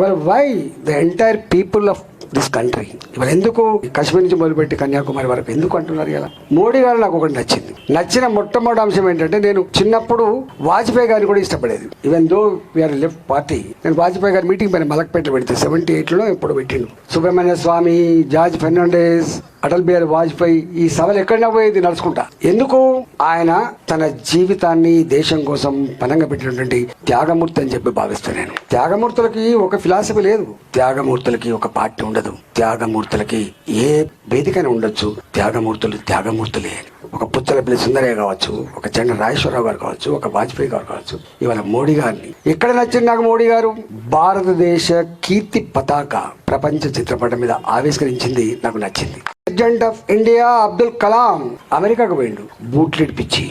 మరి why the entire people of this country ఇవాళ ఎందుకు కాశ్మీర్ నుంచి మొదలుపెట్టి కన్యాకుమారి వరకు? ఎందుకు అంటున్నారు ఇలా? మోడీ గారు నాకు ఒకటి నచ్చింది. నచ్చిన మొట్టమొదటి అంశం ఏంటంటే నేను చిన్నప్పుడు వాజ్పేయి గారిని కూడా ఇష్టపడేది. Even though we are left party నేను వాజ్పేయి గారి మీటింగ్ పైన మలక్పేట పెడితే సెవెంటీ ఎయిట్లో ఎప్పుడు పెట్టిండు. సుబ్రహ్మణ్య స్వామి జార్జ్ ఫెర్నాండేస్ అటల్ బిహారీ వాజ్పేయి ఈ సభలు ఎక్కడైనా పోయేది నడుచుకుంటా. ఎందుకు? ఆయన తన జీవితాన్ని దేశం కోసం పనంగా పెట్టినటువంటి త్యాగమూర్తి అని చెప్పి భావిస్తాను నేను. త్యాగమూర్తులకి ఒక ఫిలాసఫీ లేదు. త్యాగమూర్తులకి ఒక పార్టీ ఉండదు. త్యాగమూర్తులకి ఏ వేదికైనా ఉండొచ్చు. త్యాగమూర్తులు త్యాగమూర్తులే. ఒక పుచ్చలపల్లి సుందరయ్య కావచ్చు ఒక చెండ రాజేశ్వరరావు గారు కావచ్చు ఒక వాజ్పేయి గారు కావచ్చు ఇవాళ మోడీ గారిని. ఎక్కడ నచ్చింది నాకు మోడీ గారు? భారతదేశ కీర్తి పతాక ప్రపంచ చిత్రపటం మీద ఆవిష్కరించింది నాకు నచ్చింది. President of India Abdul Kalam. అమెరికాకు పోయిండు. బూట్లు ఇడిపించి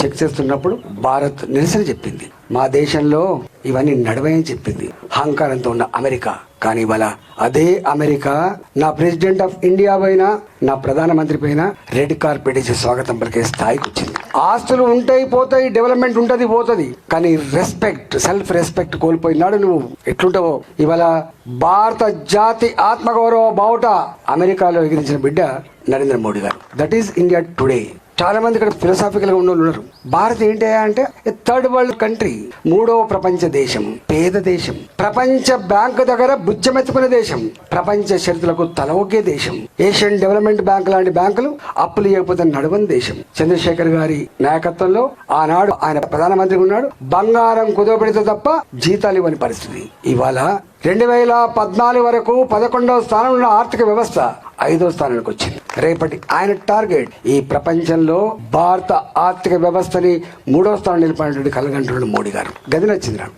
చెక్ చేస్తున్నప్పుడు భారత్ నిరసన చెప్పింది. మా దేశంలో ఇవన్నీ నడవని చెప్పింది. అహంకారంతో ఉన్న అమెరికా. కానీ ఇవాళ అదే అమెరికా. నా ప్రెసిడెంట్ ఆఫ్ ఇండియా పైన నా ప్రధానమంత్రి పైన రెడ్ కార్పెట్ వేసి స్వాగతం పలికే స్థాయికి వచ్చింది. ఆస్తులు ఉంటాయి పోతాయి డెవలప్మెంట్ ఉంటది పోతుంది. కానీ రెస్పెక్ట్ సెల్ఫ్ రెస్పెక్ట్ కోల్పోయినాడు నువ్వు. ఎట్లుంటావో? ఇవాళ భారత జాతి ఆత్మగౌరవ బావుట అమెరికాలో ఎగిరించిన బిడ్డ నరేంద్ర మోడీ గారు. దట్ ఈస్ ఇండియా టుడే చాలా మంది ఇక్కడ ఫిలసాఫికల్గా ఉన్న ఉన్నారు. భారత్ ఏంటి అంటే థర్డ్ వరల్డ్ కంట్రీ మూడవ ప్రపంచ దేశం పేద దేశం. ప్రపంచ బ్యాంకు దగ్గర బుజ్జమెత్తుకునే దేశం. ప్రపంచ షరతులకు తల దేశం. ఏషియన్ డెవలప్మెంట్ బ్యాంక్ లాంటి బ్యాంకులు అప్పులు ఇవ్వకపోతే నడవని దేశం. చంద్రశేఖర్ గారి నాయకత్వంలో ఆనాడు ఆయన ప్రధానమంత్రి ఉన్నాడు. బంగారం కుదవబడితే తప్ప జీతాలు ఇవ్వని పరిస్థితి. ఇవాళ రెండు వేల పద్నాలుగు వరకు పదకొండవ స్థానంలో ఉన్న ఆర్థిక వ్యవస్థ ఐదో స్థానానికి వచ్చింది. రేపటి ఆయన టార్గెట్ ఈ ప్రపంచంలో భారత ఆర్థిక వ్యవస్థని మూడో స్థానం నిలిపినటువంటి కలగంటున్నాడు మోడీ గారు. గది నచ్చింది నాకు